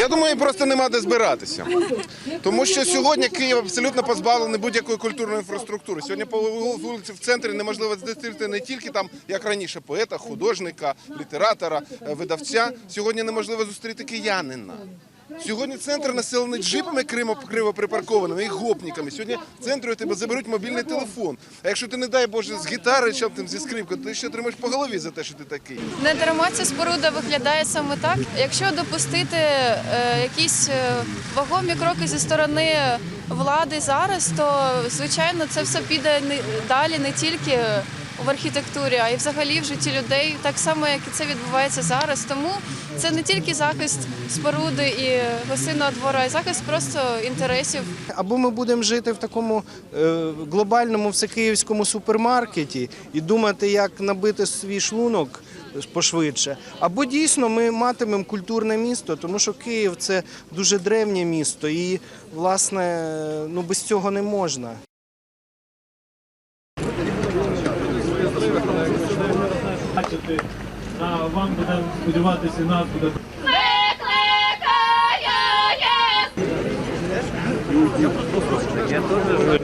Я думаю, просто нема де збиратися. Тому що сьогодні Київ абсолютно позбавлений будь-якої культурної інфраструктури. Сьогодні по вулиці в центрі неможливо зустріти не тільки там, як раніше, поета, художника, літератора, е, видавця. Сьогодні неможливо зустріти киянина. Сьогодні центр населений джипами криво, припаркованими і гопниками. Сьогодні в центрі у тебе заберуть мобільний телефон. А якщо ти, не дай Боже, з гітари чи там зі скрипкою, ти ще отримаєш по голові за те, що ти такий. Не дарма ця споруда виглядає саме так. Якщо допустити е, якісь е, вагомі кроки зі сторони влади зараз, то звичайно це все піде не далі не тільки в архітектурі, а й взагалі в житті людей, так само як і це відбувається зараз. Тому це не тільки захист споруди і гостинного двору, а й захист просто інтересів Або ми будемо жити в такому е, глобальному всекиївському супермаркеті і думати, як набити свій шлунок пошвидше. Або дійсно ми матимемо культурне місто, тому що Київ це дуже древнє місто, і власне ну без цього не можна. Бачити. А вам буде сподіватися, нас буде Дякую.